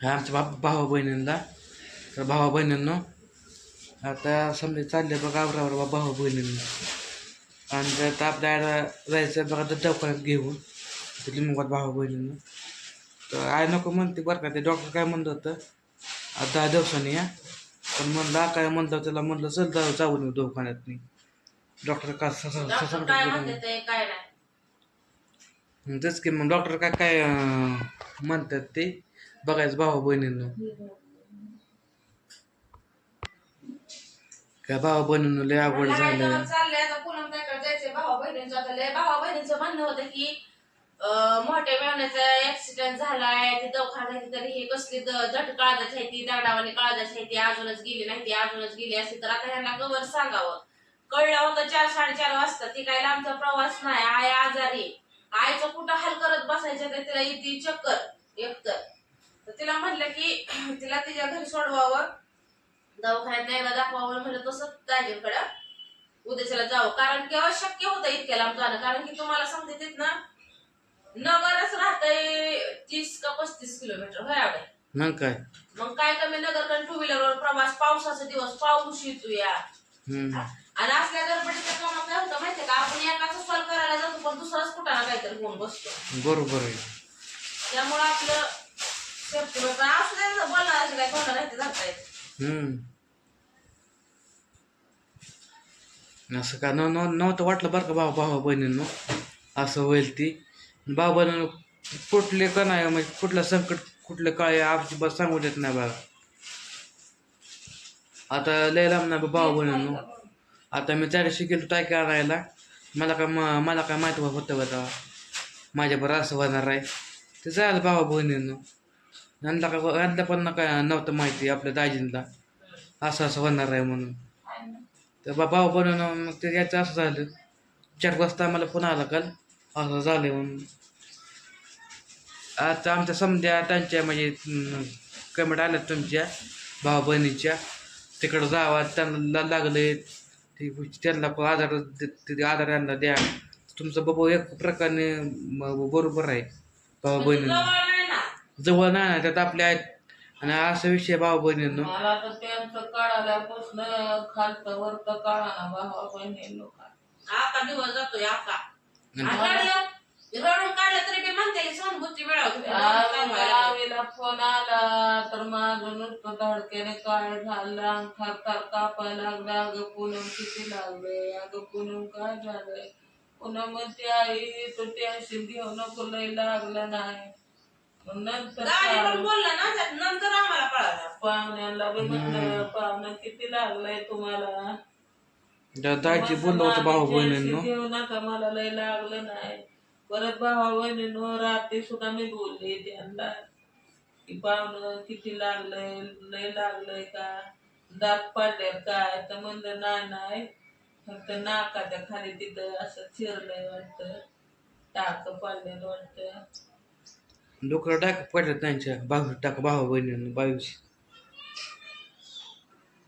हा आमच्या बा भावा बहिणींना तर भावा बहिणींनो आता समजा चालले बघा आवरावर बा भावा बहिणींना आणि त्यात आपल्या आईला जायचं बघा तर दवाखान्यात घेऊन. ते लिंबात भावा बहिणींना तर आई नको म्हणते बरं का ते डॉक्टर काय म्हणत होतं? आता दहा दिवसांनी या. पण म्हणलं काय म्हणलं त्याला? म्हणलं चल जाऊ जाऊन येऊ दवाखान्यात नाही. डॉक्टर का तेच की मग डॉक्टर काय काय म्हणतात ते? बघायचं भावा बहिणींना काय भावा बहिणींना लय अवघड झालं चाललंय आता पुन्हा त्याकडे जायचंय भावा बहिणींचं आता लय भावा बहिणींचं म्हणणं होतं की अं, मोठ्या मेहण्याचा ऍक्सिडेंट झालाय ती दवाखान्यात आहे, तरी ही कसली द- जट काळजाची आहे ती दगडावाली काळजाची आहे ती अजूनच गेली नाही ती अजूनच गेली असती तर आता ह्यांना कवर सांगावं कळलं होतं चार साडेचार वाजता ती काय लांबचा प्रवास नाही आई आजारी आईचं कुठं हाल करत बसायचं तर तिला येते चक्कर एकतर तर तिला म्हटलं की तिला तिच्या घरी सोडवावं. दवाखान्यात न्यायला दाखवावं म्हणलं तसं दाजींकडं उद्याच्याला जावं. कारण की अशक्य होतं इतक्या लांब जाणं. कारण की तुम्हाला सांगते तिथ ना नगरच राहतंय तीस का पस्तीस किलोमीटर. होय आवडे मग काय? मग काय कमी नगर टू व्हीलरवर प्रवास पावसाचा दिवस पाऊस येतो या. आणि असल्या गडबडीच्या कामात काय होतं माहितीये का? आपण एकाच सॉल्व करायला जातो पण दुसराच कुठं ना काहीतरी होऊन बसतो. बरोबर आहे. त्यामुळं आपलं हम्म. असं का नव- नव्हतं वाटलं बरं का भावा भावा बहिणींनो? असं होईल ती. बहिणींनो कुठले का नाही म्हणजे कुठलं संकट कुठलं काय आमची बस सांगू देत नाही बघा आता लय लांब नाही भावा बहिणींनो. आता मी त्या दिवशी गेलो टाकी आणायला मला काय मला काय माहिती होतं बघा माझ्या बरं असं होणार आहे. ते जायला भावा बहिणींनो. यांना का यांना पण काय नव्हतं माहिती आपल्या दाजींना. असं असं होणार आहे म्हणून. तर बाबा बनवून मग ते याचं असं झालं. चार वाजता आम्हाला फोन आला काल. असं झालं म्हणून. आता आमच्या समध्या त्यांच्या म्हणजे कमेंट आल्यात तुमच्या भावा बहिणीच्या. तिकडं जावा त्यांना लागले. ते त्यांना आधार ते आधार यांना द्या. तुमचं बाबा एक प्रकारे बरोबर आहे भावा बहिणींना. जवळ नाही ना त्यात आपले आहेत. आणि असा विषय भावा बहिणींनो. मला तर त्यांचं कळाल्यापासून खालचं वरतं कळा ना भावा बहिणी लोक आका दिवस जातोय आका रडून काढलं तरी मी म्हणते सहानुभूती मिळावं? आवीला फोन आला तर माझं नुसतं धडकेने काय झालं. अंग थर थर कापायला लागलं. अगं पूनम किती लागलंय अगं पूनम काय झालंय? पुन्हा म्हणते आई तू टेन्शन घेऊ नको लय लागलं नाही. मग नंतर. बोलला ना त्यात नंतर आम्हाला कळालं. पाहुण्याला बी म्हणलं पाहुणं किती लागलंय तुम्हाला? दा- दाजी बोललो होतं भाऊ बहिणींनो. घेऊ नका मला लय लागलं नाही. परत भावा बहिणींनो रात्री सुद्धा मी बोलले त्यांना की पाहुणं किती लागलंय लय लागलंय का? दात पडले काय? तर म्हणलं नाही नाही. फक्त नाकाच्या खाली तिथं असं चिरलंय वाटतं. टाक पडलेलं वाटतं. डोकं टाक पडलं त्यांच्या बावीस टाक भावा बहिणींनो बावीस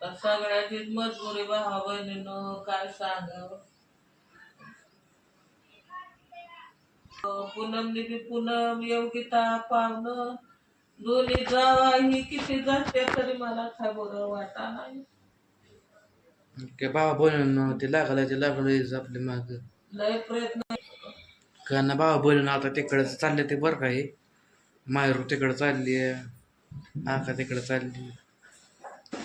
तर सगळ्याचीच मजबुरी भावा बहिणीनं काय सांगावं? पूनमने बी पूनम योगिता पावनं. दोन्ही जावा ही किती जाते तरी मला काय बरं वाटा नाही. काय भावा बहिणींनो ते लागलं ते लागलं आपले माग. लय प्रयत्न. कारण भावा बहिणीनं आता तिकडं चालले ते बरं काही मायरू तिकडं चालली आहे. आका तिकडं चालली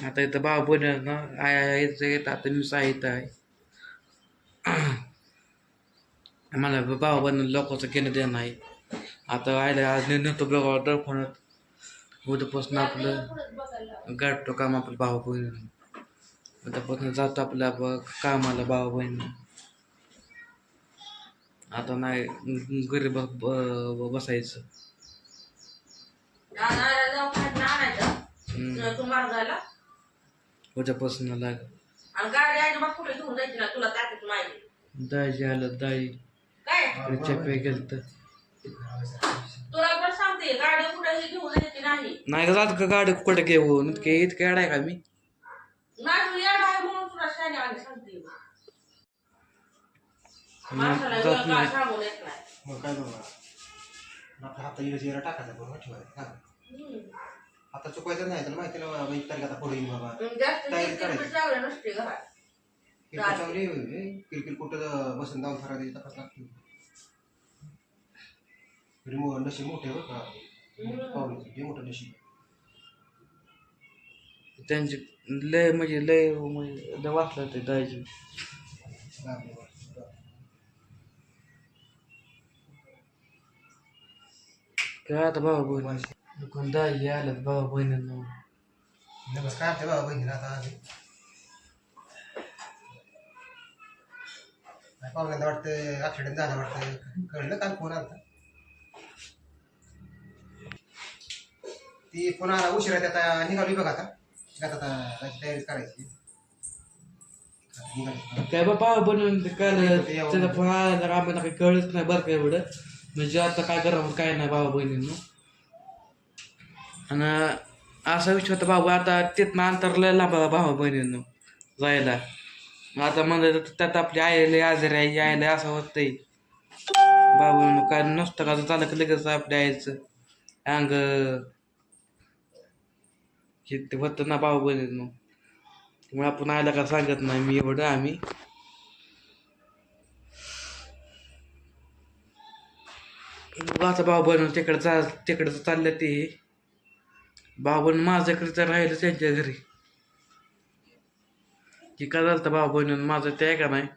आता इथं भावा बहिणीनं आय आय यायचं येत आता मी साहित्य आहे. मला भावा लोकांचं घेणं देणं आहे आता आयला आज नेतो बघा दडफणत उद्यापासून आपलं गाठतो काम आपलं भावा बहिणी उद्यापासून जातो आपल्या कामाला भाऊ बहिणी आता नाही घरी ब- बसायचं. आणायला जाऊ खायला आणायचं. हम्म. तू मार्गाला उद्यापासून लाग आणि गाडी अजिबात कुठे घेऊन जायची ना तुला माहिती. दाजी आलं दाई. काय? चेपे गेलं तर तुला पण सांगते गाडी कुठे घेऊन जायची नाही. नाही का जात का गाडी कुठे घेऊन? इतके इतके आहे का मी? येड आहे म्हणून तुला शाने आणि सांगते. माणसाला जात वेळ काय नाही. सांगून येत नाही? मग काय बघा आपल्या हाता इकडे जिरा टाकायचा बरोबर ठेवायचा हम्म. चुकवायचं नाही त्याला माहिती ना बाबा एक आता पुढे येईल बाबा. जास्त तयारी करायची. किरकिर चावलं नसते घरात? किरकिर चांगली किरकिर कुठं बसून जाऊन फरा द्यायची तपास लागतो. तरी मो- नशीब मोठे बरं का. पाहुण्याचं जे मोठं नशीब त्यांची लय म्हणजे लय म्हणजे लय वाचलं ते लागले काय आता भाऊ बहीण दाजी आल्यात भाऊ बहिणींना नमस्कार ते बाबा बहिणीला आता आले काय पाहुण्यांना वाटतं ऍक्सिडेंट झाला वाटतं कळलं काल फोन आलता ती पुन्हा आला उशिरा आता निघाली बघा आता त्यात आता जायची तयारी करायची निघाली काय बाबा बनवून ते काय त्याला पण आला आम्हाला काही कळत नाही बरं काय एवढं म्हणजे आता काय करावं काय नाही भाऊ बहिणींनो. आणि असा विषय होता बाबा आता तिथनं अंतर लय बाबा भावा भाऊ बहिणींनो जायला. मग आता म्हणजे त्यात आपली आईले आजारी आहे यायला असं होतंय. बाबा काय नसतं का चालक की लगेच आपल्या आईचं? अंग हे ते होतं ना भाऊ बहिणींनो. त्यामुळे आपण आयला का सांगत नाही मी एवढं आम्ही. आता भाऊ बनवून तिकडे जा तिकडे चाललं ते. भाऊ बनून माझ्याकडे तर राहिलं त्यांच्या घरी. की काय झालं भाऊ बनवून माझं ते आहे का नाही?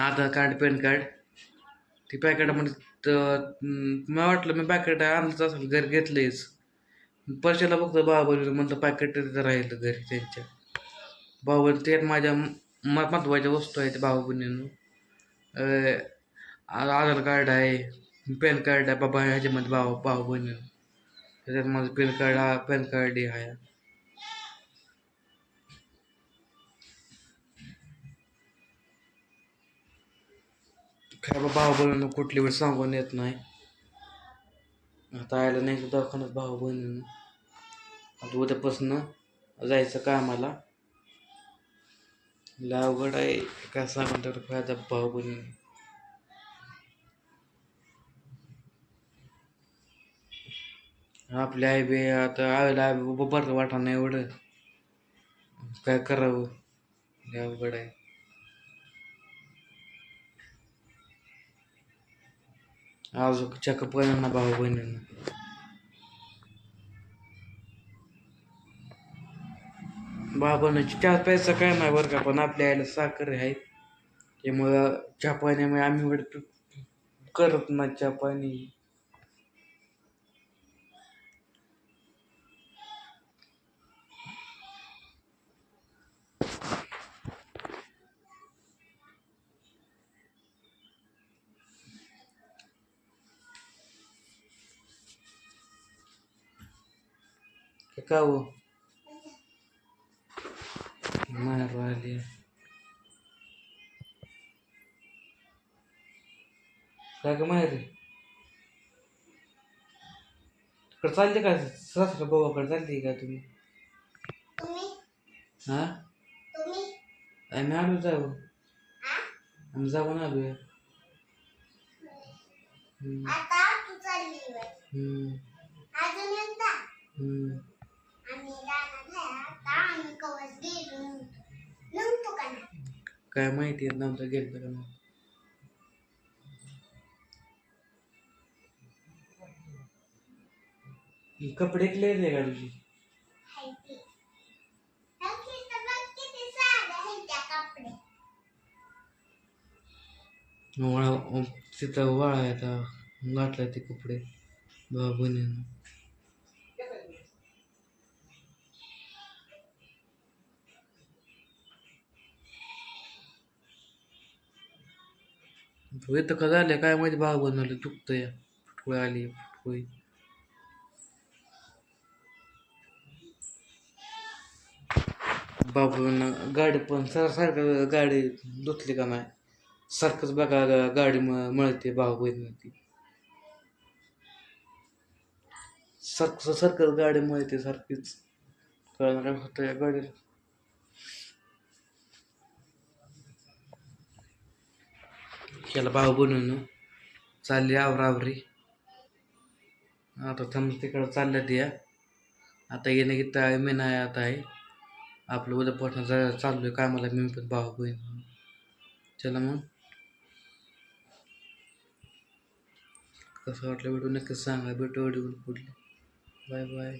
Aadhaar card PAN card. ती म्हणजे मला वाटलं मी पॅकेट आणलंच असेल घरी घेतलंयच. परशाला बघतो भाऊ म्हटलं पॅकेट तिथं राहिलं घरी त्यांच्या. भाऊ ते माझ्या म- महत्त्वाच्या वस्तू आहेत भाऊ बहिणीनं आधार कार्ड आहे. पॅन कार्ड आहे बाबा ह्याच्यामध्ये भाऊ भाऊ बहिणी त्याच्यात माझं पॅन कार्ड हा पॅन कार्ड आहे. काय बाबा भाऊ बहिणीनं कुठली वेळ सांगून येत नाही. आता आयला नाही दवाखान्यात भाऊ बहिणीनं आता उद्यापासून जायचं कामाला. लय अवघड आहे काय सांगून तेवढं फायदा भाऊ बहिणी आपले आई बी आता आईला आई बरं वाटा नाही एवढं. काय करावं? लय अवघड आहे. आज चेकअप ना भाऊ बहिणींना. बाबांची चहा प्यायचा काय नाही बरं का पण आपल्या आईला साखर आहे. त्यामुळं चहा पाण्यामुळे आम्ही करत नाही चहा पाणी. हे का हो मार आली काय का माहेर तिकडे चालले का सासरा बाबाकडे चालली का तुम्ही हा आम्ही आलो जाऊ आम्ही जाऊन आलो हम्म आता तू चालली बाई. हम्म अजून एकदा हम्म आम्ही रानात आहे आता आम्ही कवच गेलो नव्हतो नव्हतो का नाही काय माहिती आहे नव्हतं गेलं का नव्हतं ही कपडे क्लिअर आहे का तुझी? वाळा तिथं वाळा आहे आता गाठला ते कपडे. भाऊ बहिणीनं इथं का झालं काय माहिती? भाग बनवलं चुकतंय फुटकुळी आली फुटकुळी. बाबून गाडी पण सर सारखं गाडी धुतली का नाही? सारखंच बघा गाडी म- मळते भाऊ बहिणी ती. सारखं सारखंच गाडी मळते सारखीच. कळणार काय होतं या गाडीला? केला भाऊ बनवून चालली आवरावरी. आता थांब तिकडं चालल्या त्या आता येणं की त्या महिना आहे आता आहे. आपलं उद्यापासून जा चाललो आहे कामाला मी पण भाऊ बहीण चला मग. कसं वाटलं भेटू नक्कीच सांगा. भेटू व्हिडिओ पुढले बाय बाय